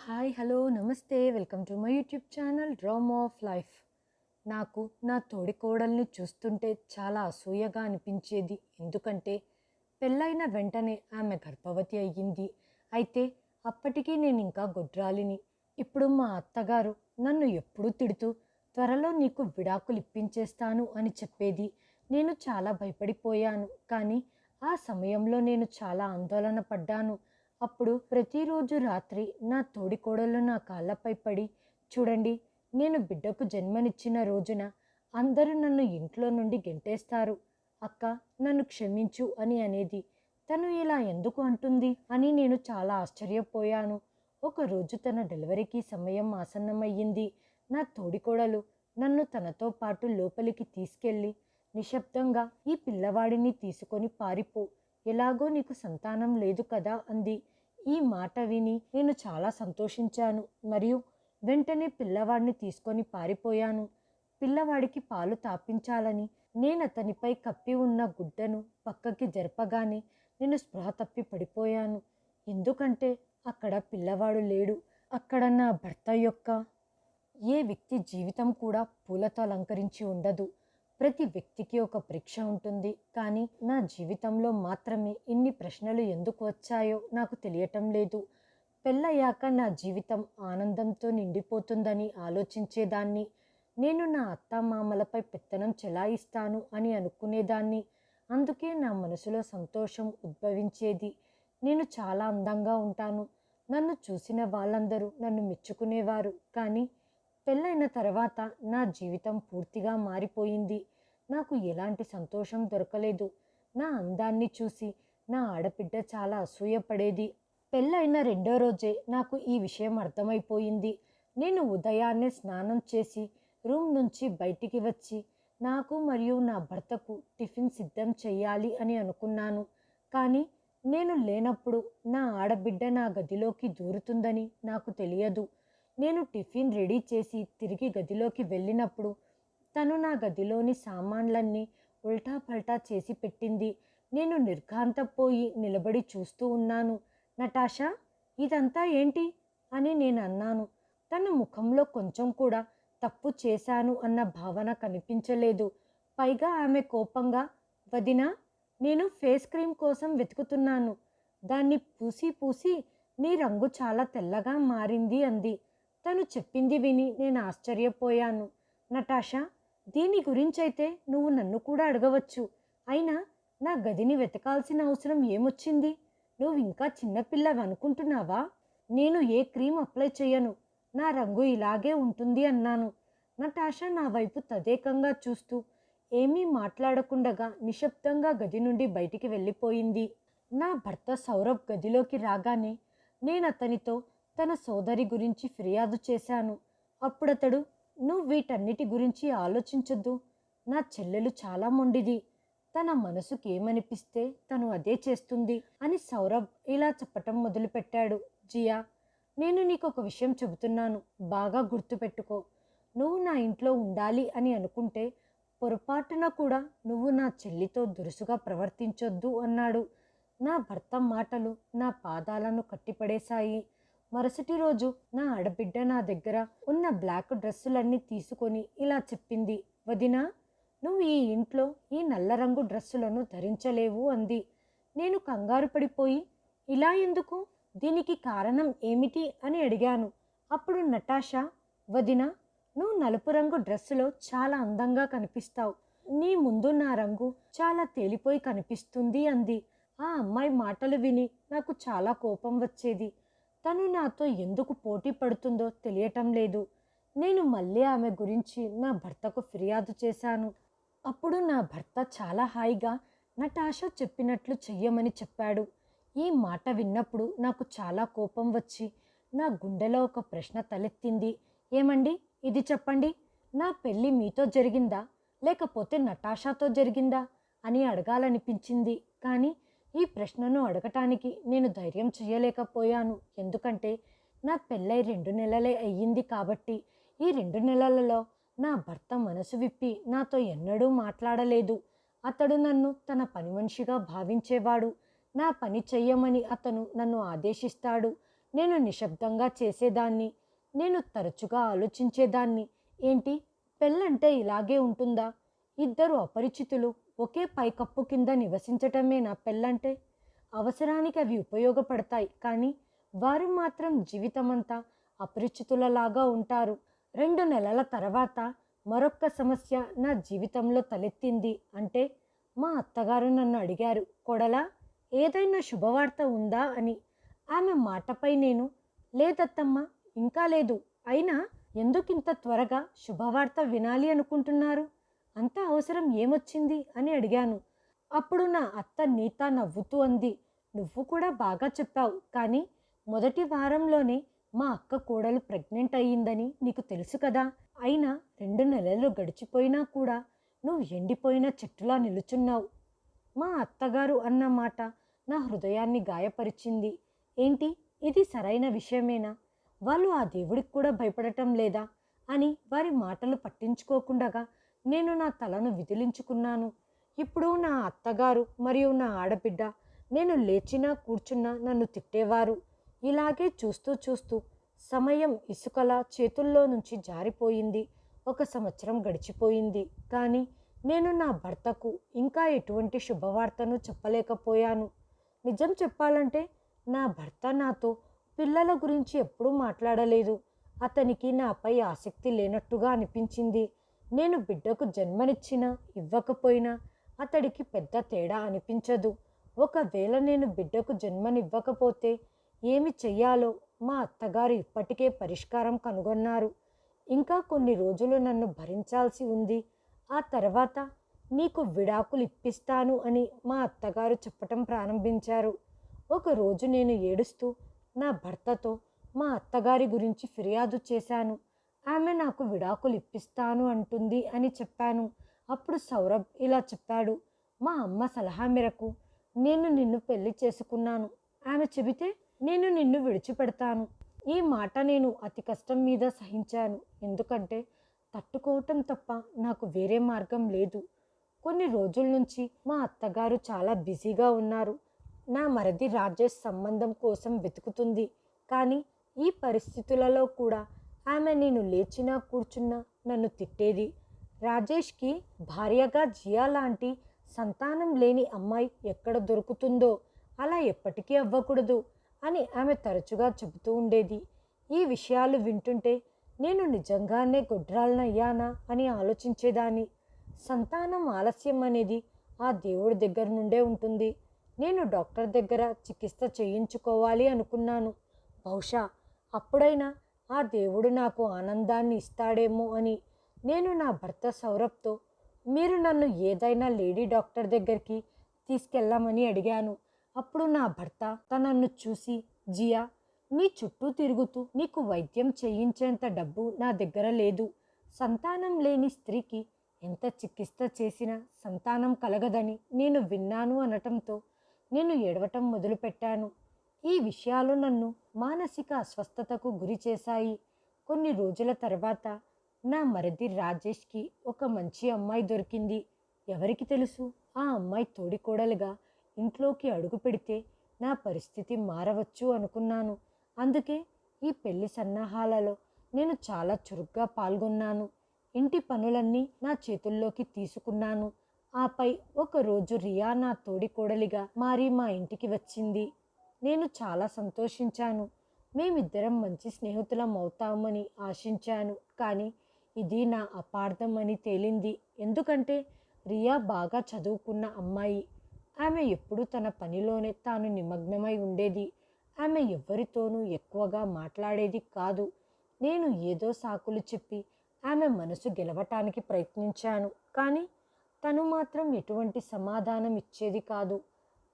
Hi hello నమస్తే. Welcome to my YouTube channel dram of life. నాకు నా తోడి కోడల్ని చూస్తుంటే చాలా అసూయగా అనిపించేది. ఎందుకంటే పెళ్ళైన వెంటనే ఆమె గర్భవతి అయ్యింది. అయితే అప్పటికీ నేను ఇంకా గొడ్రాలిని. ఇప్పుడు మా అత్తగారు నన్ను ఎప్పుడూ తిడుతూ త్వరలో నీకు విడాకులు ఇప్పించేస్తాను అని చెప్పేది. నేను చాలా భయపడిపోయాను. కానీ ఆ సమయంలో నేను చాలా ఆందోళన పడ్డాను. అప్పుడు ప్రతిరోజు రాత్రి నా తోడికోడలు నా కాళ్ళపై పడి చూడండి నేను బిడ్డకు జన్మనిచ్చిన రోజున అందరూ నన్ను ఇంట్లో నుండి గెంటేస్తారు. అక్క నన్ను క్షమించు అని అనేది. తను ఇలా ఎందుకు అంటుంది అని నేను చాలా ఆశ్చర్యపోయాను. ఒకరోజు తన డెలివరీకి సమయం ఆసన్నమయ్యింది. నా తోడికోడలు నన్ను తనతో పాటు లోపలికి తీసుకెళ్ళి నిశ్శబ్దంగా ఈ పిల్లవాడిని తీసుకొని పారిపో. ఎలాగో నీకు సంతానం లేదు కదా అంది. ఈ మాట విని నేను చాలా సంతోషించాను. మరియు వెంటనే పిల్లవాడిని తీసుకొని పారిపోయాను. పిల్లవాడికి పాలు తాపించాలని నేను అతనిపై కప్పి ఉన్న గుడ్డను పక్కకి జరపగానే నేను స్పృహ తప్పి పడిపోయాను. ఎందుకంటే అక్కడ పిల్లవాడు లేడు. అక్కడ నా భర్త యొక్క ఏ వ్యక్తి జీవితం కూడా పూలతో అలంకరించి ఉండదు. ప్రతి వ్యక్తికి ఒక పరీక్ష ఉంటుంది. కానీ నా జీవితంలో మాత్రమే ఇన్ని ప్రశ్నలు ఎందుకు వచ్చాయో నాకు తెలియటం లేదు. పెళ్ళయ్యాక నా జీవితం ఆనందంతో నిండిపోతుందని ఆలోచించేదాన్ని. నేను నా అత్తామామలపై పెత్తనం చెలాయిస్తాను అని అనుకునేదాన్ని. అందుకే నా మనసులో సంతోషం ఉద్భవించేది. నేను చాలా అందంగా ఉంటాను. నన్ను చూసిన వాళ్ళందరూ నన్ను మెచ్చుకునేవారు. కానీ పెళ్ళైన తర్వాత నా జీవితం పూర్తిగా మారిపోయింది. నాకు ఎలాంటి సంతోషం దొరకలేదు. నా అందాన్ని చూసి నా ఆడబిడ్డ చాలా అసూయపడేది పెళ్ళైన రెండో రోజే నాకు ఈ విషయం అర్థమైపోయింది. నేను ఉదయాన్నే స్నానం చేసి రూమ్ నుంచి బయటికి వచ్చి నాకు మరియు నా భర్తకు టిఫిన్ సిద్ధం చెయ్యాలి అని అనుకున్నాను. కానీ నేను లేనప్పుడు నా ఆడబిడ్డ నా గదిలోకి దూరుతుందని నాకు తెలియదు. నేను టిఫిన్ రెడీ చేసి తిరిగి గదిలోకి వెళ్ళినప్పుడు తను నా గదిలోని సామాన్లన్నీ ఉల్టా పల్టా చేసి పెట్టింది. నేను నిర్ఘాంతపోయి నిలబడి చూస్తూ ఉన్నాను. నటాషా ఇదంతా ఏంటి? అని నేను అన్నాను తన ముఖంలో కొంచెం కూడా తప్పు చేశాను అన్న భావన కనిపించలేదు. పైగా ఆమె కోపంగా వదినా నేను ఫేస్ క్రీమ్ కోసం వెతుకుతున్నాను. దాన్ని పూసి పూసి నీ రంగు చాలా తెల్లగా మారింది అంది. తను చెప్పింది విని నేను ఆశ్చర్యపోయాను. నటాషా దీని గురించైతే నువ్వు నన్ను కూడా అడగవచ్చు. అయినా నా గదిని వెతకాల్సిన అవసరం ఏమొచ్చింది? నువ్వు ఇంకా చిన్నపిల్లవి అనుకుంటున్నావా? నేను ఏ క్రీమ్ అప్లై చేయను నా రంగు ఇలాగే ఉంటుంది అన్నాను. నటాషా నా వైపు తదేకంగా చూస్తూ ఏమీ మాట్లాడకుండగా నిశ్శబ్దంగా గది నుండి బయటికి వెళ్ళిపోయింది. నా భర్త సౌరభ్ గదిలోకి రాగానే నేను అతనితో తన సోదరి గురించి ఫిర్యాదు చేశాను. అప్పుడతడు నువ్వు వీటన్నిటి గురించి ఆలోచించొద్దు. నా చెల్లెలు చాలా మొండిది. తన మనసుకి ఏమనిపిస్తే తను అదే చేస్తుంది అని సౌరభ్ ఇలా చెప్పటం మొదలుపెట్టాడు. జియా నేను నీకు ఒక విషయం చెబుతున్నాను. బాగా గుర్తుపెట్టుకో. నువ్వు నా ఇంట్లో ఉండాలి అని అనుకుంటే పొరపాటున కూడా నువ్వు నా చెల్లితో దురుసుగా ప్రవర్తించొద్దు అన్నాడు. నా భర్త మాటలు నా పాదాలను కట్టిపడేశాయి. మరుసటి రోజు నా ఆడబిడ్డ నా దగ్గర ఉన్న బ్లాక్ డ్రెస్సులన్నీ తీసుకొని ఇలా చెప్పింది. వదినా నువ్వు ఈ ఇంట్లో ఈ నల్ల రంగు డ్రెస్సులను ధరించలేవు అంది. నేను కంగారు పడిపోయి ఇలా ఎందుకు? దీనికి కారణం ఏమిటి అని అడిగాను. అప్పుడు నటాషా వదిన నువ్వు నలుపు రంగు డ్రెస్సులో చాలా అందంగా కనిపిస్తావు. నీ ముందు నా రంగు చాలా తేలిపోయి కనిపిస్తుంది అంది. ఆ అమ్మాయి మాటలు విని నాకు చాలా కోపం వచ్చేది. తను నాతో ఎందుకు పోటీ పడుతుందో తెలియటం లేదు. నేను మళ్ళీ ఆమె గురించి నా భర్తకు ఫిర్యాదు చేశాను. అప్పుడు నా భర్త చాలా హాయిగా నటాషా చెప్పినట్లు చెయ్యమని చెప్పాడు. ఈ మాట విన్నప్పుడు నాకు చాలా కోపం వచ్చి నా గుండెలో ఒక ప్రశ్న తలెత్తింది. ఏమండి? ఇది చెప్పండి. నా పెళ్ళి మీతో జరిగిందా? లేకపోతే నటాషాతో జరిగిందా? అని అడగాలనిపించింది. కానీ ఈ ప్రశ్నను అడగటానికి నేను ధైర్యం చేయలేకపోయాను. ఎందుకంటే నా పెళ్ళై రెండు నెలలే అయ్యింది కాబట్టి ఈ రెండు నెలలలో నా భర్త మనసు విప్పి నాతో ఎన్నడూ మాట్లాడలేదు. అతడు నన్ను తన పని మనిషిగా భావించేవాడు. నా పని చెయ్యమని అతను నన్ను ఆదేశిస్తాడు. నేను నిశ్శబ్దంగా చేసేదాన్ని. నేను తరచుగా ఆలోచించేదాన్ని. ఏంటి? పెళ్ళంటే ఇలాగే ఉంటుందా? ఇద్దరు అపరిచితులు ఒకే పైకప్పు కింద నివసించటమే నా పెళ్ళంటే అవసరానికి అవి ఉపయోగపడతాయి. కానీ వారు మాత్రం జీవితమంతా అపరిచితులలాగా ఉంటారు. రెండు నెలల తర్వాత మరొక్క సమస్య నా జీవితంలో తలెత్తింది అంటే మా అత్తగారు నన్ను అడిగారు కొడలా ఏదైనా శుభవార్త ఉందా? అని. ఆమె మాటపై నేను లేదత్తమ్మా ఇంకా లేదు. అయినా ఎందుకింత త్వరగా శుభవార్త వినాలి అనుకుంటున్నారు? అంత అవసరం ఏమొచ్చింది అని అడిగాను. అప్పుడు నా అత్త నీతా నవ్వుతూ అంది. నువ్వు కూడా బాగా చెప్పావు. కానీ మొదటి వారంలోనే మా అక్క కోడలు ప్రెగ్నెంట్ అయ్యిందని నీకు తెలుసు కదా. అయినా రెండు నెలలు గడిచిపోయినా కూడా నువ్వు ఎండిపోయిన చెట్టులా నిలుచున్నావు. మా అత్తగారు అన్న మాట నా హృదయాన్ని గాయపరిచింది. ఏంటి? ఇది సరైన విషయమేనా? వాళ్ళు ఆ దేవుడికి కూడా భయపడటం లేదా? అని వారి మాటలు పట్టించుకోకుండగా నేను నా తలను విదిలించుకున్నాను. ఇప్పుడు నా అత్తగారు మరియు నా ఆడబిడ్డ నేను లేచినా కూర్చున్నా నన్ను తిట్టేవారు. ఇలాగే చూస్తూ చూస్తూ సమయం ఇసుకలా చేతుల్లో నుంచి జారిపోయింది. ఒక సంవత్సరం గడిచిపోయింది. కానీ నేను నా భర్తకు ఇంకా ఎటువంటి శుభవార్తను చెప్పలేకపోయాను. నిజం చెప్పాలంటే నా భర్త నాతో పిల్లల గురించి ఎప్పుడూ మాట్లాడలేదు. అతనికి నాపై ఆసక్తి లేనట్టుగా అనిపించింది. నేను బిడ్డకు జన్మనిచ్చినా ఇవ్వకపోయినా అతడికి పెద్ద తేడా అనిపించదు. ఒకవేళ నేను బిడ్డకు జన్మనివ్వకపోతే ఏమి చెయ్యాలో మా అత్తగారు ఇప్పటికే పరిష్కారం కనుగొన్నారు. ఇంకా కొన్ని రోజులు నన్ను భరించాల్సి ఉంది. ఆ తర్వాత నీకు విడాకులు ఇప్పిస్తాను అని మా అత్తగారు చెప్పటం ప్రారంభించారు. ఒకరోజు నేను ఏడుస్తూ నా భర్తతో మా అత్తగారి గురించి ఫిర్యాదు చేశాను. ఆమె నాకు విడాకులు ఇప్పిస్తాను అంటుంది అని చెప్పాను. అప్పుడు సౌరభ్ ఇలా చెప్పాడు. మా అమ్మ సలహా మేరకు నేను నిన్ను పెళ్ళి చేసుకున్నాను. ఆమె చెబితే నేను నిన్ను విడిచిపెడతాను. ఈ మాట నేను అతి కష్టం మీద సహించాను. ఎందుకంటే తట్టుకోవటం తప్ప నాకు వేరే మార్గం లేదు. కొన్ని రోజుల నుంచి మా అత్తగారు చాలా బిజీగా ఉన్నారు. నా మరది రాజేష్ సంబంధం కోసం వెతుకుతుంది. కానీ ఈ పరిస్థితులలో కూడా ఆమె నేను లేచినా కూర్చున్నా నన్ను తిట్టేది. రాజేష్కి భార్యగా జియా లాంటి సంతానం లేని అమ్మాయి ఎక్కడ దొరుకుతుందో అలా ఎప్పటికీ అవ్వకూడదు అని ఆమె తరచుగా చెబుతూ ఉండేది. ఈ విషయాలు వింటుంటే నేను నిజంగానే గొడ్రాలనయ్యానా అని ఆలోచించేదాన్ని. సంతానం ఆలస్యం అనేది ఆ దేవుడి దగ్గర నుండే ఉంటుంది. నేను డాక్టర్ దగ్గర చికిత్స చేయించుకోవాలి అనుకున్నాను. బహుశా అప్పుడైనా ఆ దేవుడు నాకు ఆనందాన్ని ఇస్తాడేమో అని. నేను నా భర్త సౌరభ్తో మీరు నన్ను ఏదైనా లేడీ డాక్టర్ దగ్గరికి తీసుకెళ్ళమని అడిగాను. అప్పుడు నా భర్త తనన్ను చూసి జియా నీ చుట్టూ తిరుగుతూ నీకు వైద్యం చేయించేంత డబ్బు నా దగ్గర లేదు. సంతానం లేని స్త్రీకి ఎంత చికిత్స చేసినా సంతానం కలగదని నేను విన్నాను అనటంతో నేను ఏడవటం మొదలుపెట్టాను. ఈ విషయాలు నన్ను మానసిక అస్వస్థతకు గురి చేశాయి. కొన్ని రోజుల తర్వాత నా మరిది రాజేష్కి ఒక మంచి అమ్మాయి దొరికింది. ఎవరికి తెలుసు? ఆ అమ్మాయి తోడికోడలుగా ఇంట్లోకి అడుగు పెడితే నా పరిస్థితి మారవచ్చు అనుకున్నాను. అందుకే ఈ పెళ్ళి సన్నాహాలలో నేను చాలా చురుగ్గా పాల్గొన్నాను. ఇంటి పనులన్నీ నా చేతుల్లోకి తీసుకున్నాను. ఆపై ఒకరోజు రియా నా తోడికోడలిగా మారి మా ఇంటికి వచ్చింది. నేను చాలా సంతోషించాను. మేమిద్దరం మంచి స్నేహితులం అవుతామని ఆశించాను. కానీ ఇది నా అపార్థం అని తేలింది. ఎందుకంటే రియా బాగా చదువుకున్న అమ్మాయి. ఆమె ఎప్పుడూ తన పనిలోనే తాను నిమగ్నమై ఉండేది. ఆమె ఎవరితోనూ ఎక్కువగా మాట్లాడేది కాదు. నేను ఏదో సాకులు చెప్పి ఆమె మనసు గెలవటానికి ప్రయత్నించాను. కానీ తను మాత్రం ఎటువంటి సమాధానం ఇచ్చేది కాదు.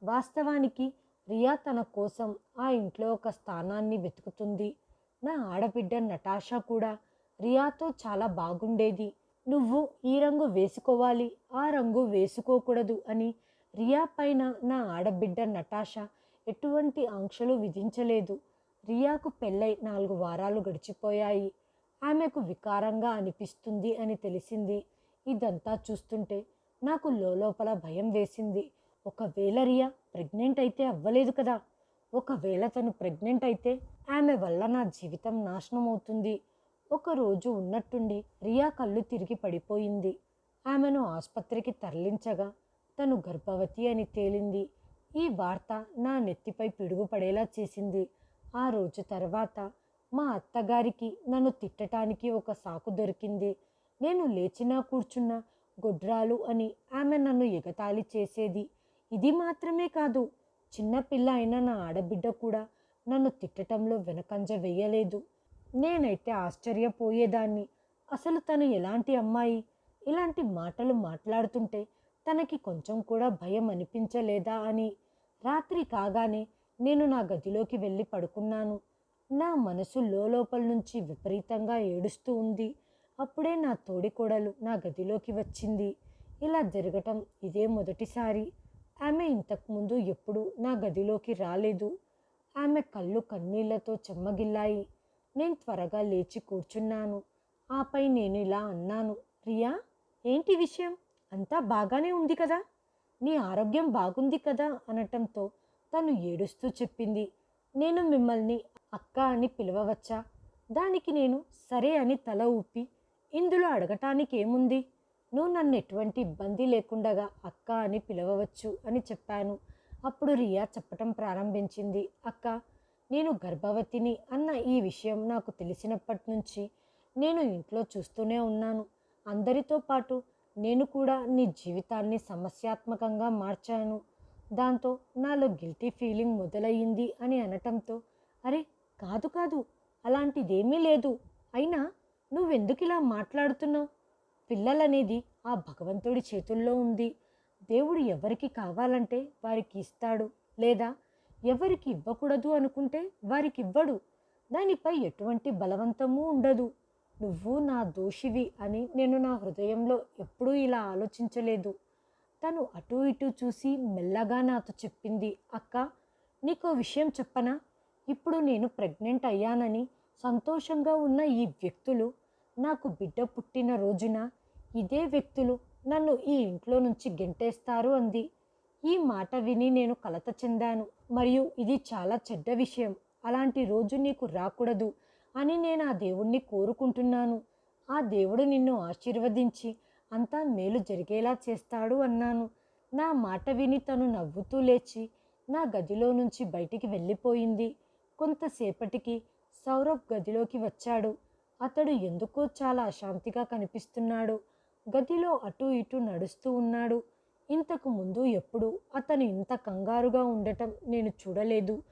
వాస్తవానికి రియా తన కోసం ఆ ఇంట్లో ఒక స్థానాన్ని వెతుకుతుంది. నా ఆడబిడ్డ నటాషా కూడా రియాతో చాలా బాగుండేది. నువ్వు ఈ రంగు వేసుకోవాలి ఆ రంగు వేసుకోకూడదు అని రియా పైన నా ఆడబిడ్డ నటాషా ఎటువంటి ఆంక్షలు విధించలేదు. రియాకు పెళ్ళై నాలుగు వారాలు గడిచిపోయాయి. ఆమెకు వికారంగా అనిపిస్తుంది అని తెలిసింది. ఇదంతా చూస్తుంటే నాకు లోపల భయం వేసింది. ఒకవేళ రియా ప్రెగ్నెంట్ అయితే అవ్వలేదు కదా. ఒకవేళ తను ప్రెగ్నెంట్ అయితే ఆమె వల్ల నా జీవితం నాశనం అవుతుంది. ఒకరోజు ఉన్నట్టుండి రియా కళ్ళు తిరిగి పడిపోయింది. ఆమెను ఆసుపత్రికి తరలించగా తను గర్భవతి అని తేలింది. ఈ వార్త నా నెత్తిపై పిడుగుపడేలా చేసింది. ఆ రోజు తర్వాత మా అత్తగారికి నన్ను తిట్టడానికి ఒక సాకు దొరికింది. నేను లేచినా కూర్చున్నా గొడ్రాలు అని ఆమె నన్ను ఎగతాళి చేసేది. ఇది మాత్రమే కాదు చిన్నపిల్ల అయిన నా ఆడబిడ్డ కూడా నన్ను తిట్టటంలో వెనకంజ వేయలేదు. నేనైతే ఆశ్చర్యపోయేదాన్ని. అసలు తను ఎలాంటి అమ్మాయి? ఇలాంటి మాటలు మాట్లాడుతుంటే తనకి కొంచెం కూడా భయం అనిపించలేదా అని. రాత్రి కాగానే నేను నా గదిలోకి వెళ్ళి పడుకున్నాను. నా మనసు లోపల నుంచి విపరీతంగా ఏడుస్తూ ఉంది. అప్పుడే నా తోడికోడలు నా గదిలోకి వచ్చింది. ఇలా జరగటం ఇదే మొదటిసారి. ఆమె ఇంతకుముందు ఎప్పుడు నా గదిలోకి రాలేదు. ఆమె కళ్ళు కన్నీళ్ళతో చెమ్మగిల్లాయి. నేను త్వరగా లేచి కూర్చున్నాను. ఆపై నేను ఇలా అన్నాను రియా ఏంటి విషయం? అంతా బాగానే ఉంది కదా? నీ ఆరోగ్యం బాగుంది కదా? అనటంతో తను ఏడుస్తూ చెప్పింది నేను మిమ్మల్ని అక్క అని పిలవవచ్చా? దానికి నేను సరే అని తల ఊపి ఇందులో అడగటానికి ఏముంది? నువ్వు నన్ను ఎటువంటి ఇబ్బంది లేకుండగా అక్క అని పిలవవచ్చు అని చెప్పాను. అప్పుడు రియా చెప్పటం ప్రారంభించింది. అక్క నేను గర్భవతిని అన్న ఈ విషయం నాకు తెలిసినప్పటి నుంచి నేను ఇంట్లో చూస్తూనే ఉన్నాను. అందరితో పాటు నేను కూడా నీ జీవితాన్ని సమస్యాత్మకంగా మార్చాను. దాంతో నాలో గిల్టీ ఫీలింగ్ మొదలయ్యింది అని అనటంతో అరే కాదు కాదు అలాంటిదేమీ లేదు. అయినా నువ్వెందుకు ఇలా మాట్లాడుతున్నావు? పిల్లలనేది ఆ భగవంతుడి చేతుల్లో ఉంది. దేవుడు ఎవరికి కావాలంటే వారికి ఇస్తాడు. లేదా ఎవరికి ఇవ్వకూడదు అనుకుంటే వారికి ఇవ్వడు. దానిపై ఎటువంటి బలవంతము ఉండదు. నువ్వు నా దోషివి అని నేను నా హృదయంలో ఎప్పుడూ ఇలా ఆలోచించలేదు. తను అటు ఇటు చూసి మెల్లగా నాతో చెప్పింది అక్క నీకో విషయం చెప్పనా? ఇప్పుడు నేను ప్రెగ్నెంట్ అయ్యానని సంతోషంగా ఉన్న ఈ వ్యక్తులు నాకు బిడ్డ పుట్టిన రోజున ఇదే వ్యక్తులు నన్ను ఈ ఇంట్లో నుంచి గెంటేస్తారు అంది. ఈ మాట విని నేను కలత చెందాను. మరియు ఇది చాలా చెడ్డ విషయం. అలాంటి రోజు నీకు రాకూడదు అని నేను ఆ దేవుణ్ణి కోరుకుంటున్నాను. ఆ దేవుడు నిన్ను ఆశీర్వదించి అంతా మేలు జరిగేలా చేస్తాడు అన్నాను. నా మాట విని తను నవ్వుతూ లేచి నా గదిలో నుంచి బయటికి వెళ్ళిపోయింది. కొంతసేపటికి సౌరభ్ గదిలోకి వచ్చాడు. అతడు ఎందుకో చాలా అశాంతిగా కనిపిస్తున్నాడు. గదిలో అటు ఇటు నడుస్తూ ఉన్నాడు. ఇంతకు ముందు ఎప్పుడు అతను ఇంత కంగారుగా ఉండటం నేను చూడలేదు.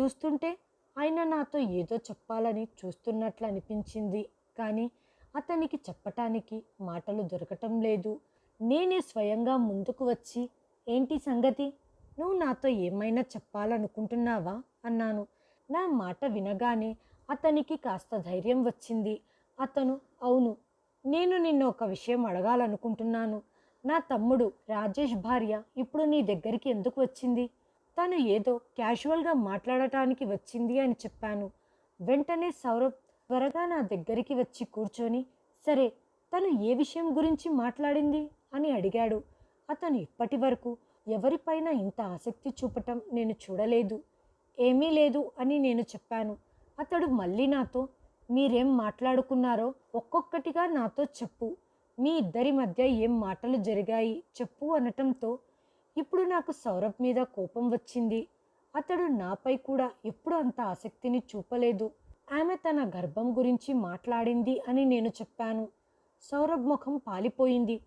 చూస్తుంటే ఆయన నాతో ఏదో చెప్పాలని చూస్తున్నట్లు అనిపించింది. కానీ అతనికి చెప్పటానికి మాటలు దొరకటం లేదు. నేనే స్వయంగా ముందుకు వచ్చి ఏంటి సంగతి? నువ్వు నాతో ఏమైనా చెప్పాలనుకుంటున్నావా? అన్నాను. నా మాట వినగానే అతనికి కాస్త ధైర్యం వచ్చింది. అతను అవును నేను నిన్ను ఒక విషయం అడగాలనుకుంటున్నాను. నా తమ్ముడు రాజేష్ భార్య ఇప్పుడు నీ దగ్గరికి ఎందుకు వచ్చింది? తను ఏదో క్యాజువల్గా మాట్లాడటానికి వచ్చింది అని చెప్పాను. వెంటనే సౌరభ్ త్వరగా నా దగ్గరికి వచ్చి కూర్చొని సరే తను ఏ విషయం గురించి మాట్లాడింది? అని అడిగాడు. అతను ఇప్పటి వరకు ఎవరిపైన ఇంత ఆసక్తి చూపటం నేను చూడలేదు. ఏమీ లేదు అని నేను చెప్పాను. అతడు మళ్ళీ నాతో మీరేం మాట్లాడుకున్నారో ఒక్కొక్కటిగా నాతో చెప్పు. మీ ఇద్దరి మధ్య ఏం మాటలు జరిగాయి చెప్పు అనటంతో ఇప్పుడు నాకు సౌరభ్ మీద కోపం వచ్చింది. అతడు నాపై కూడా ఎప్పుడు అంత ఆసక్తిని చూపలేదు. ఆమె తన గర్భం గురించి మాట్లాడింది అని నేను చెప్పాను. సౌరభ్ ముఖం పాలిపోయింది.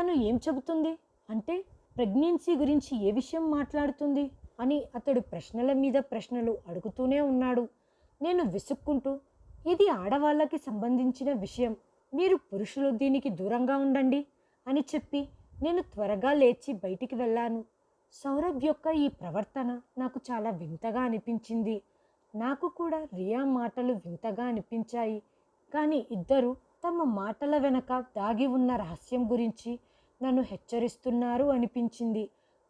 తను ఏం చెబుతుంది? అంటే ప్రెగ్నెన్సీ గురించి ఏ విషయం మాట్లాడుతుంది? అని అతడు ప్రశ్నల మీద ప్రశ్నలు అడుగుతూనే ఉన్నాడు. నేను విసుక్కుంటూ ఇది ఆడవాళ్ళకి సంబంధించిన విషయం. మీరు పురుషులు దీనికి దూరంగా ఉండండి అని చెప్పి నేను త్వరగా లేచి బయటికి వెళ్ళాను. సౌరభ్ యొక్క ఈ ప్రవర్తన నాకు చాలా వింతగా అనిపించింది. నాకు కూడా రియా మాటలు వింతగా అనిపించాయి. కానీ ఇద్దరు తమ మాటల వెనక దాగి ఉన్న రహస్యం గురించి నన్ను హెచ్చరిస్తున్నారు అనిపించింది.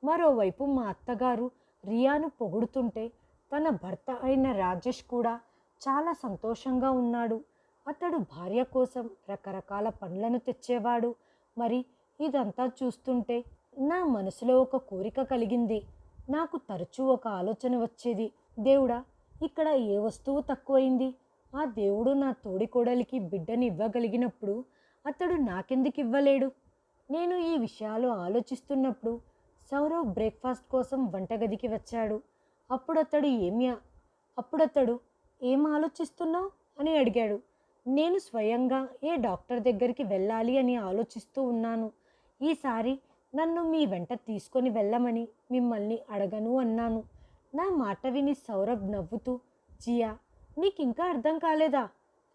మరోవైపు మా అత్తగారు రియాను పొగుడుతుంటే తన భర్త అయిన రాజేష్ కూడా చాలా సంతోషంగా ఉన్నాడు. అతడు భార్య కోసం రకరకాల పండ్లను తెచ్చేవాడు. మరి ఇదంతా చూస్తుంటే నా మనసులో ఒక కోరిక కలిగింది. నాకు తరచూ ఒక ఆలోచన వచ్చేది. దేవుడా ఇక్కడ ఏ వస్తువు తక్కువైంది? ఆ దేవుడు నా తోడికోడలికి బిడ్డని ఇవ్వగలిగినప్పుడు అతడు నాకెందుకు ఇవ్వలేడు? నేను ఈ విషయాలు ఆలోచిస్తున్నప్పుడు సౌరవ్ బ్రేక్ఫాస్ట్ కోసం వంటగదికి వచ్చాడు. అప్పుడు అతడు ఏమి అప్పుడతడు ఏం ఆలోచిస్తున్నావు? అని అడిగాడు. నేను స్వయంగా ఏ డాక్టర్ దగ్గరికి వెళ్ళాలి అని ఆలోచిస్తూ ఉన్నాను. ఈసారి నన్ను మీ వెంట తీసుకొని వెళ్ళమని మిమ్మల్ని అడగను అన్నాను. నా మాట విని సౌరభ్ నవ్వుతూ జియా నీకు ఇంకా అర్థం కాలేదా?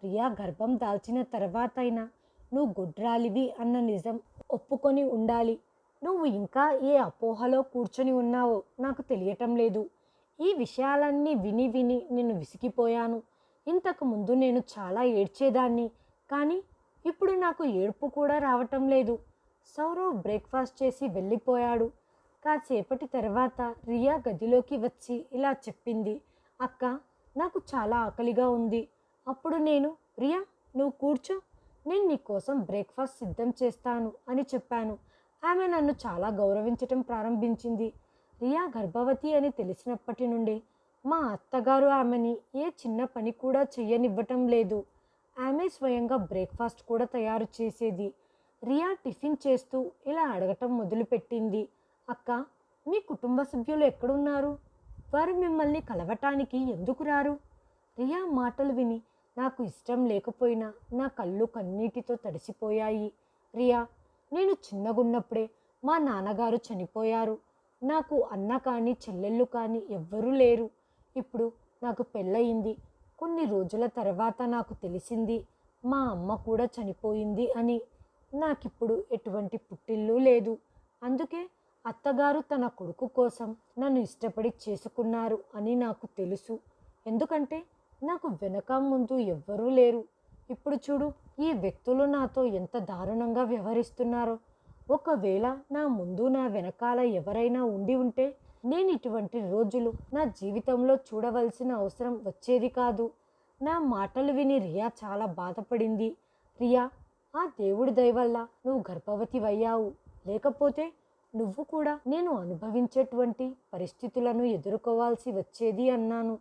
రియా గర్భం దాల్చిన తర్వాత అయినా నువ్వు గుడ్రాలివి అన్న నిజం ఒప్పుకొని ఉండాలి. నువ్వు ఇంకా ఏ అపోహలో కూర్చొని ఉన్నావో నాకు తెలియటం లేదు. ఈ విషయాలన్నీ విని విని నేను విసిగిపోయాను. ఇంతకు ముందు నేను చాలా ఏడ్చేదాన్ని కానీ ఇప్పుడు నాకు ఏడుపు కూడా రావటం లేదు. సౌరవ్ బ్రేక్ఫాస్ట్ చేసి వెళ్ళిపోయాడు. కాసేపటి తర్వాత రియా గదిలోకి వచ్చి ఇలా చెప్పింది. అక్క నాకు చాలా ఆకలిగా ఉంది. అప్పుడు నేను రియా నువ్వు కూర్చో. నేను నీ కోసం బ్రేక్ఫాస్ట్ సిద్ధం చేస్తాను అని చెప్పాను. ఆమె నన్ను చాలా గౌరవించటం ప్రారంభించింది. రియా గర్భవతి అని తెలిసినప్పటి నుండి మా అత్తగారు ఆమెని ఏ చిన్న పని కూడా చెయ్యనివ్వటం లేదు. ఆమె స్వయంగా బ్రేక్ఫాస్ట్ కూడా తయారు చేసేది. రియా టిఫిన్ చేస్తూ ఇలా అడగటం మొదలుపెట్టింది. అక్క మీ కుటుంబ సభ్యులు ఎక్కడున్నారు? వారు మిమ్మల్ని కలవటానికి ఎందుకు రారు? రియా మాటలు విని నాకు ఇష్టం లేకపోయినా నా కళ్ళు కన్నీటితో తడిసిపోయాయి. రియా నేను చిన్నగున్నప్పుడే మా నాన్నగారు చనిపోయారు. నాకు అన్న కానీ చెల్లెళ్ళు కానీ ఎవ్వరూ లేరు. ఇప్పుడు నాకు పెళ్ళయింది. కొన్ని రోజుల తర్వాత నాకు తెలిసింది మా అమ్మ కూడా చనిపోయింది అని. నాకిప్పుడు ఎటువంటి పుట్టిల్లు లేదు. అందుకే అత్తగారు తన కొడుకు కోసం నన్ను ఇష్టపడి చేసుకున్నారు అని నాకు తెలుసు. ఎందుకంటే నాకు వెనక ముందు ఎవ్వరూ లేరు. ఇప్పుడు చూడు ఈ వ్యక్తులు నాతో ఎంత దారుణంగా వ్యవహరిస్తున్నారో. ఒకవేళ నా ముందు నా వెనకాల ఎవరైనా ఉండి ఉంటే నేను ఇటువంటి రోజులు నా జీవితంలో చూడవలసిన అవసరం వచ్చేది కాదు. నా మాటలు విని రియా చాలా బాధపడింది. రియా ఆ దేవుడి దయవల్ల నువ్వు గర్భవతి అయ్యావు లేకపోతే నువ్వు కూడా నేను అనుభవించేటువంటి పరిస్థితులను ఎదుర్కోవాల్సి వచ్చేది అన్నాను.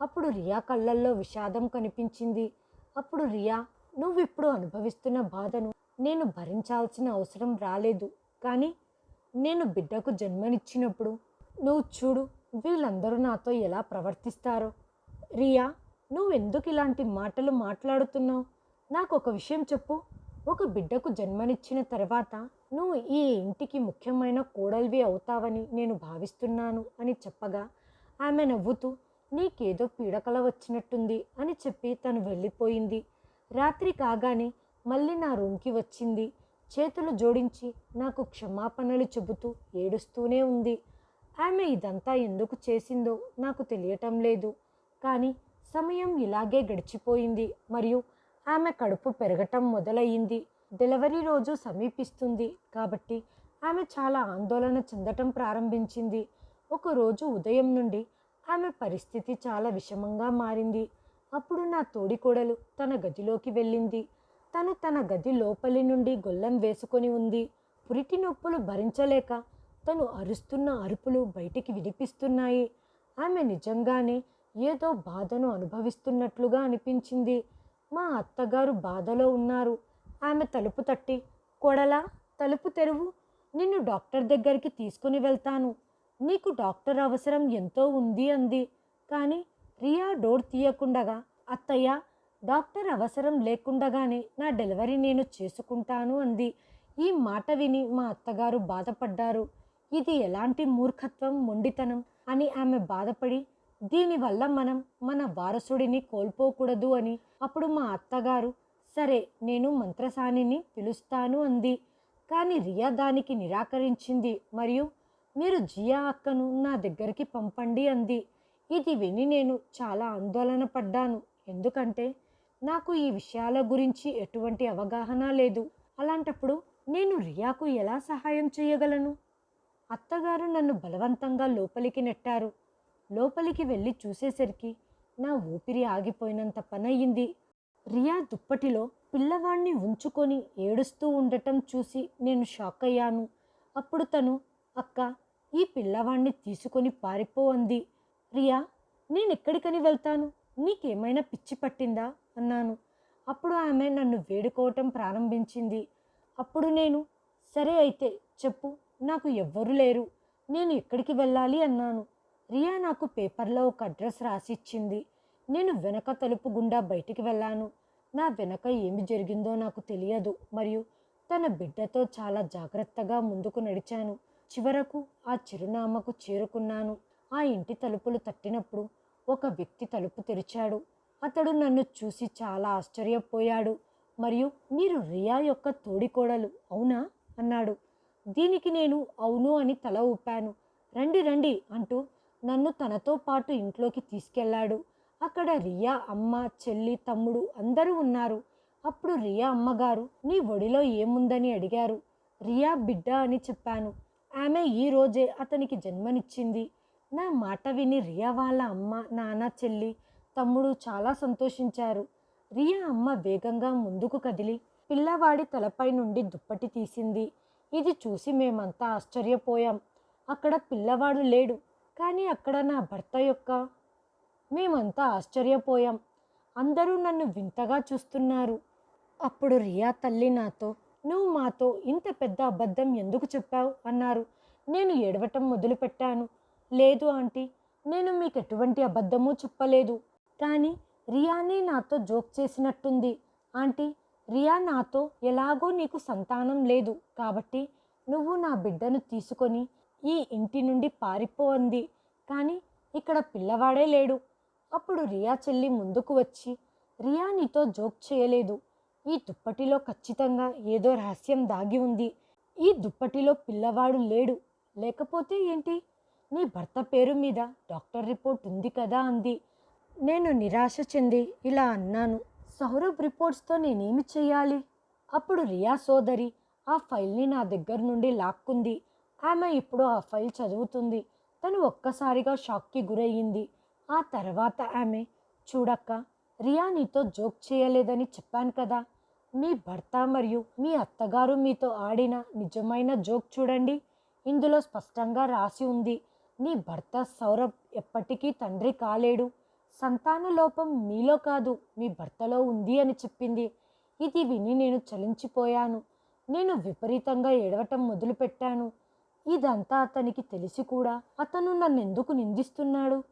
అప్పుడు రియా కళ్ళల్లో విషాదం కనిపించింది. అప్పుడు రియా నువ్వు ఇప్పుడు అనుభవిస్తున్న బాధను నేను భరించాల్సిన అవసరం రాలేదు. కానీ నేను బిడ్డకు జన్మనిచ్చినప్పుడు నువ్వు చూడు వీళ్ళందరూ నాతో ఎలా ప్రవర్తిస్తారో. రియా నువ్వు ఎందుకు ఇలాంటి మాటలు మాట్లాడుతున్నావు? నాకు ఒక విషయం చెప్పు. ఒక బిడ్డకు జన్మనిచ్చిన తర్వాత నువ్వు ఈ ఇంటికి ముఖ్యమైన కోడలివి అవుతావని నేను భావిస్తున్నాను అని చెప్పగా ఆమె నవ్వుతూ నీకేదో పీడకల వచ్చినట్టుంది అని చెప్పి తను వెళ్ళిపోయింది. రాత్రి కాగానే మళ్ళీ నా రూమ్కి వచ్చింది. చేతులు జోడించి నాకు క్షమాపణలు చెబుతూ ఏడుస్తూనే ఉంది. ఆమె ఇదంతా ఎందుకు చేసిందో నాకు తెలియటం లేదు. కానీ సమయం ఇలాగే గడిచిపోయింది. మరియు ఆమె కడుపు పెరగటం మొదలయ్యింది. డెలివరీ రోజు సమీపిస్తుంది కాబట్టి ఆమె చాలా ఆందోళన చెందటం ప్రారంభించింది. ఒకరోజు ఉదయం నుండి ఆమె పరిస్థితి చాలా విషమంగా మారింది. అప్పుడు నా తోడికోడలు తన గదిలోకి వెళ్ళింది. తను తన గది లోపలి నుండి గొల్లం వేసుకొని ఉంది. పురిటి నొప్పులు భరించలేక తను అరుస్తున్న అరుపులు బయటికి వినిపిస్తున్నాయి. ఆమె నిజంగానే ఏదో బాధను అనుభవిస్తున్నట్లుగా అనిపించింది. మా అత్తగారు బాధలో ఉన్నారు. ఆమె తలుపు తట్టి కొడలా తలుపు తెరువు. నిన్ను డాక్టర్ దగ్గరికి తీసుకుని వెళ్తాను. నీకు డాక్టర్ అవసరం ఎంతో ఉంది అంది. కానీ రియా డోర్ తీయకుండగా అత్తయ్య డాక్టర్ అవసరం లేకుండగానే నా డెలివరీ నేను చేసుకుంటాను అంది. ఈ మాట విని మా అత్తగారు బాధపడ్డారు. ఇది ఎలాంటి మూర్ఖత్వం మొండితనం అని ఆమె బాధపడి దీనివల్ల మనం మన వారసుడిని కోల్పోకూడదు అని అప్పుడు మా అత్తగారు సరే నేను మంత్రసానిని పిలుస్తాను అంది. కానీ రియా దానికి నిరాకరించింది మరియు మీరు జియా అక్కను నా దగ్గరికి పంపండి అంది. ఇది విని నేను చాలా ఆందోళన పడ్డాను. ఎందుకంటే నాకు ఈ విషయాల గురించి ఎటువంటి అవగాహన లేదు. అలాంటప్పుడు నేను రియాకు ఎలా సహాయం చేయగలను? అత్తగారు నన్ను బలవంతంగా లోపలికి నెట్టారు. లోపలికి వెళ్ళి చూసేసరికి నా ఊపిరి ఆగిపోయినంత పనయ్యింది. రియా దుప్పటిలో పిల్లవాణ్ణి ఉంచుకొని ఏడుస్తూ ఉండటం చూసి నేను షాక్ అయ్యాను అప్పుడు తను అక్క ఈ పిల్లవాణ్ణి తీసుకొని పారిపో అంది. రియా నేను ఎక్కడికని వెళ్తాను? నీకేమైనా పిచ్చి పట్టిందా? అన్నాను. అప్పుడు ఆమె నన్ను వేడుకోవటం ప్రారంభించింది. అప్పుడు నేను సరే అయితే చెప్పు నాకు ఎవ్వరూ లేరు నేను ఎక్కడికి వెళ్ళాలి అన్నాను. రియా నాకు పేపర్లో ఒక అడ్రస్ రాసిచ్చింది. నేను వెనక తలుపు గుండా బయటికి వెళ్ళాను. నా వెనక ఏమి జరిగిందో నాకు తెలియదు మరియు తన బిడ్డతో చాలా జాగ్రత్తగా ముందుకు నడిచాను. చివరకు ఆ చిరునామాకు చేరుకున్నాను. ఆ ఇంటి తలుపులు తట్టినప్పుడు ఒక వ్యక్తి తలుపు తెరిచాడు. అతడు నన్ను చూసి చాలా ఆశ్చర్యపోయాడు. మరియు మీరు రియా యొక్క తోడికోడలు అవునా అన్నాడు. దీనికి నేను అవును అని తల ఊపాను. రండి రండి అంటూ నన్ను తనతో పాటు ఇంట్లోకి తీసుకెళ్ళాడు. అక్కడ రియా అమ్మ చెల్లి తమ్ముడు అందరూ ఉన్నారు. అప్పుడు రియా అమ్మగారు నీ ఒడిలో ఏముందని అడిగారు. రియా బిడ్డ అని చెప్పాను. ఆమె ఈ రోజే అతనికి జన్మనిచ్చింది. నా మాట విని రియా వాళ్ళ అమ్మ నాన్న చెల్లి తమ్ముడు చాలా సంతోషించారు. రియా అమ్మ వేగంగా ముందుకు కదిలి పిల్లవాడి తలపై నుండి దుప్పటి తీసింది. ఇది చూసి మేమంతా ఆశ్చర్యపోయాం. అక్కడ పిల్లవాడు లేడు. కానీ అక్కడ నా భర్త యొక్క మేమంతా ఆశ్చర్యపోయాం. అందరూ నన్ను వింతగా చూస్తున్నారు. అప్పుడు రియా తల్లి నాతో నువ్వు మాతో ఇంత పెద్ద అబద్ధం ఎందుకు చెప్పావు? అన్నారు. నేను ఏడవటం మొదలుపెట్టాను. లేదు ఆంటీ నేను మీకు ఎటువంటి అబద్ధమూ చెప్పలేదు. కానీ రియానే నాతో జోక్ చేసినట్టుంది. ఆంటీ రియా నాతో ఎలాగో నీకు సంతానం లేదు కాబట్టి నువ్వు నా బిడ్డను తీసుకొని ఈ ఇంటి నుండి పారిపో అంది. కానీ ఇక్కడ పిల్లవాడే లేడు. అప్పుడు రియా చెల్లి ముందుకు వచ్చి రియా నీతో జోక్ చేయలేదు. ఈ దుప్పటిలో ఖచ్చితంగా ఏదో రహస్యం దాగి ఉంది. ఈ దుప్పటిలో పిల్లవాడు లేడు. లేకపోతే ఏంటి? నీ భర్త పేరు మీద డాక్టర్ రిపోర్ట్ ఉంది కదా అంది. నేను నిరాశ చెంది ఇలా అన్నాను. సౌరభ్ రిపోర్ట్స్తో నేనేమి చేయాలి అప్పుడు రియా సోదరి ఆ ఫైల్ని నా దగ్గర నుండి లాక్కుంది. ఆమె ఇప్పుడు ఆ ఫైల్ చదువుతుంది. తను ఒక్కసారిగా షాక్కి గురయ్యింది. ఆ తర్వాత ఆమె చూడక్క రియా నీతో జోక్ చేయలేదని చెప్పాను కదా. మీ భర్త మరియు మీ అత్తగారు మీతో ఆడిన నిజమైన జోక్ చూడండి. ఇందులో స్పష్టంగా రాసి ఉంది. నీ భర్త సౌరభ్ ఎప్పటికీ తండ్రి కాలేడు. సంతాన లోపం మీలో కాదు మీ భర్తలో ఉంది అని చెప్పింది. ఇది విని నేను చలించిపోయాను. నేను విపరీతంగా ఏడవటం మొదలుపెట్టాను. ఇదంతా అతనికి తెలిసి కూడా అతను నన్ను ఎందుకు నిందిస్తున్నాడు?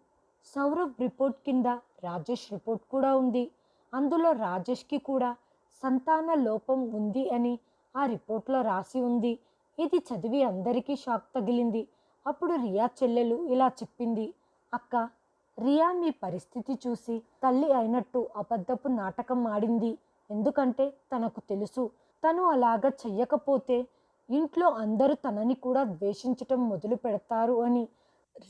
సౌరవ్ రిపోర్ట్ కింద రాజేష్ రిపోర్ట్ కూడా ఉంది. అందులో రాజేష్కి కూడా సంతాన లోపం ఉంది అని ఆ రిపోర్ట్లో రాసి ఉంది. ఇది చదివి అందరికీ షాక్ తగిలింది. అప్పుడు రియా చెల్లెలు ఇలా చెప్పింది. అక్క రియా మీ పరిస్థితి చూసి తల్లి అయినట్టు అబద్ధపు నాటకం ఆడింది. ఎందుకంటే తనకు తెలుసు తను అలాగ చెయ్యకపోతే ఇంట్లో అందరూ తనని కూడా ద్వేషించటం మొదలు పెడతారు అని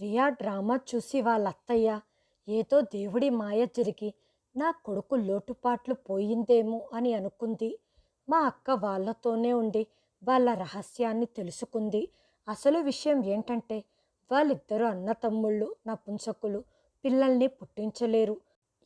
రియా డ్రామా చూసి వాళ్ళ అత్తయ్య ఏదో దేవుడి మాయ జరిగి నా కొడుకు లోటుపాట్లు పోయిందేమో అని అనుకుంది. మా అక్క వాళ్ళతోనే ఉండి వాళ్ళ రహస్యాన్ని తెలుసుకుంది. అసలు విషయం ఏంటంటే వాళ్ళిద్దరూ అన్న తమ్ముళ్ళు నా పుంసకులు పిల్లల్ని పుట్టించలేరు.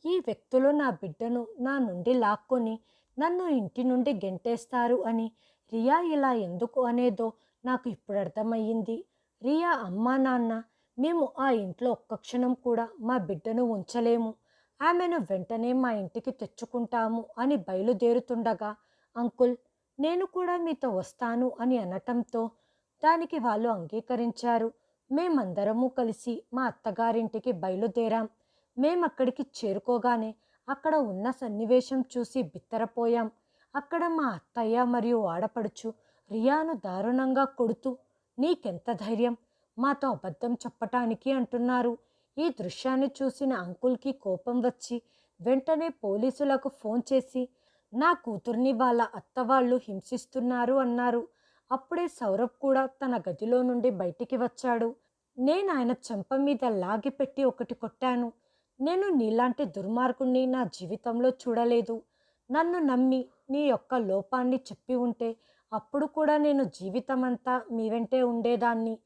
ఈ వ్యక్తులు నా బిడ్డను నా నుండి లాక్కొని నన్ను ఇంటి నుండి గెంటేస్తారు అని రియా ఇలా ఎందుకు అనేదో నాకు ఇప్పుడు అర్థమయ్యింది. రియా అమ్మా నాన్న మేము ఆ ఇంట్లో ఒక్క క్షణం కూడా మా బిడ్డను ఉంచలేము. ఆమెను వెంటనే మా ఇంటికి తెచ్చుకుంటాము అని బయలుదేరుతుండగా అంకుల్ నేను కూడా మీతో వస్తాను అని అనటంతో దానికి వాళ్ళు అంగీకరించారు. మేమందరము కలిసి మా అత్తగారింటికి బయలుదేరాం. మేమక్కడికి చేరుకోగానే అక్కడ ఉన్న సన్నివేశం చూసి బిత్తరపోయాం. అక్కడ మా అత్తయ్య మరియు ఆడపడుచు రియాను దారుణంగా కొడుతూ నీకెంత ధైర్యం? మాతో అబద్ధం చెప్పటానికి అంటున్నారు. ఈ దృశ్యాన్ని చూసిన అంకుల్కి కోపం వచ్చి వెంటనే పోలీసులకు ఫోన్ చేసి నా కూతుర్ని వాళ్ళ అత్తవాళ్ళు హింసిస్తున్నారు అన్నారు. అప్పుడే సౌరభ్ కూడా తన గదిలో నుండి బయటికి వచ్చాడు. నేను ఆయన చెంప మీద లాగిపెట్టి ఒకటి కొట్టాను. నేను నీలాంటి దుర్మార్గుణ్ణి నా జీవితంలో చూడలేదు. నన్ను నమ్మి నీ యొక్క లోపాన్ని చెప్పి ఉంటే అప్పుడు కూడా నేను జీవితమంతా మీ వెంటే ఉండేదాన్ని.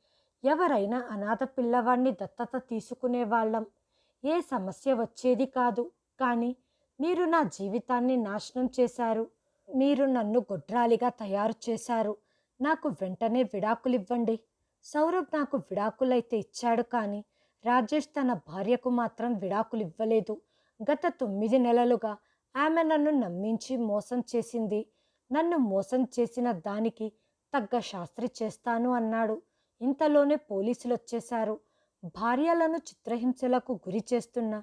ఎవరైనా అనాథ పిల్లవాడిని దత్తత తీసుకునే వాళ్ళం. ఏ సమస్య వచ్చేది కాదు. కానీ మీరు నా జీవితాన్ని నాశనం చేశారు. మీరు నన్ను గొడ్రాలిగా తయారు చేశారు. నాకు వెంటనే విడాకులివ్వండి. సౌరభ్ నాకు విడాకులైతే ఇచ్చాడు కానీ రాజేష్ తన భార్యకు మాత్రం విడాకులు ఇవ్వలేదు గత తొమ్మిది నెలలుగా ఆమె నన్ను నమ్మించి మోసం చేసింది. నన్ను మోసం చేసిన దానికి తగ్గ శాస్త్రి చేస్తాను అన్నాడు. ఇంతలోనే పోలీసులు వచ్చేశారు భార్యలను చిత్రహింసలకు గురి చేస్తున్న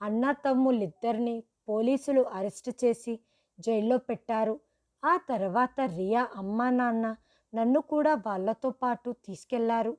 అన్న తమ్ముళ్ళిద్దరిని పోలీసులు అరెస్ట్ చేసి జైల్లో పెట్టారు. ఆ తర్వాత రియా అమ్మా నాన్న నన్ను కూడా వాళ్ళతో పాటు తీసుకెళ్ళారు.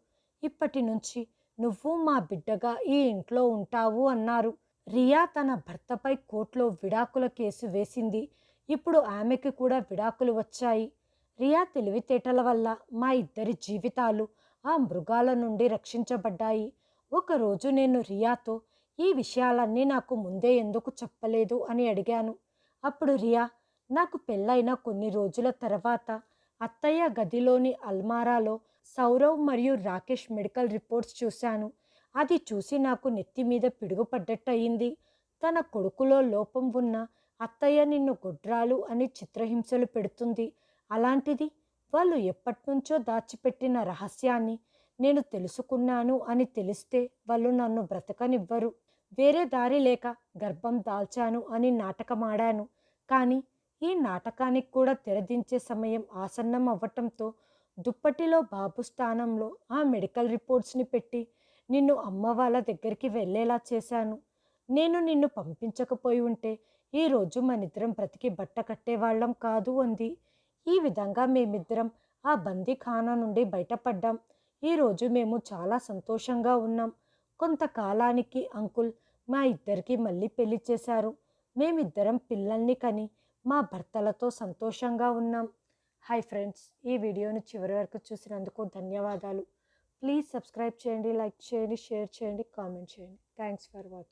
ఇప్పటి నుంచి నువ్వు మా బిడ్డగా ఈ ఇంట్లో ఉంటావు అన్నారు. రియా తన భర్తపై కోర్టులో విడాకుల కేసు వేసింది. ఇప్పుడు ఆమెకి కూడా విడాకులు వచ్చాయి. రియా తెలివితేటల వల్ల మా ఇద్దరి జీవితాలు ఆ మృగాల నుండి రక్షించబడ్డాయి. ఒకరోజు నేను రియాతో ఈ విషయాలన్నీ నాకు ముందే ఎందుకు చెప్పలేదు అని అడిగాను. అప్పుడు రియా నాకు పెళ్ళైన కొన్ని రోజుల తర్వాత అత్తయ్య గదిలోని అల్మారాలో సౌరవ్ మరియు రాకేష్ మెడికల్ రిపోర్ట్స్ చూశాను. అది చూసి నాకు నెత్తి మీద పిడుగుపడ్డట్టు అయింది తన కొడుకులో లోపం ఉన్న అత్తయ్య నిన్ను గొడ్రాలు అని చిత్రహింసలు పెడుతుంది. అలాంటిది వాళ్ళు ఎప్పటినుంచో దాచిపెట్టిన రహస్యాన్ని నేను తెలుసుకున్నాను అని తెలిస్తే వాళ్ళు నన్ను బ్రతకనివ్వరు. వేరే దారి లేక గర్భం దాల్చాను అని నాటకమాడాను. కానీ ఈ నాటకానికి కూడా తెరదించే సమయం ఆసన్నం అవ్వటంతో దుప్పటిలో బాబు స్థానంలో ఆ మెడికల్ రిపోర్ట్స్ని పెట్టి నిన్ను అమ్మ వాళ్ళ దగ్గరికి వెళ్ళేలా చేశాను. నేను నిన్ను పంపించకపోయి ఉంటే ఈరోజు మనిద్దరం బ్రతికి బట్ట కట్టేవాళ్ళం కాదు అంది. ఈ విధంగా మేమిద్దరం ఆ బందీఖానా నుండి బయటపడ్డాం. ఈరోజు మేము చాలా సంతోషంగా ఉన్నాం. కొంతకాలానికి అంకుల్ మా ఇద్దరికి మళ్ళీ పెళ్ళి చేశారు. మేమిద్దరం పిల్లల్ని కని మా భర్తలతో సంతోషంగా ఉన్నాం. హాయ్ ఫ్రెండ్స్ ఈ వీడియోని చివరి వరకు చూసినందుకు ధన్యవాదాలు. ప్లీజ్ సబ్స్క్రైబ్ చేయండి లైక్ చేయండి షేర్ చేయండి కామెంట్ చేయండి. Thanks for watching.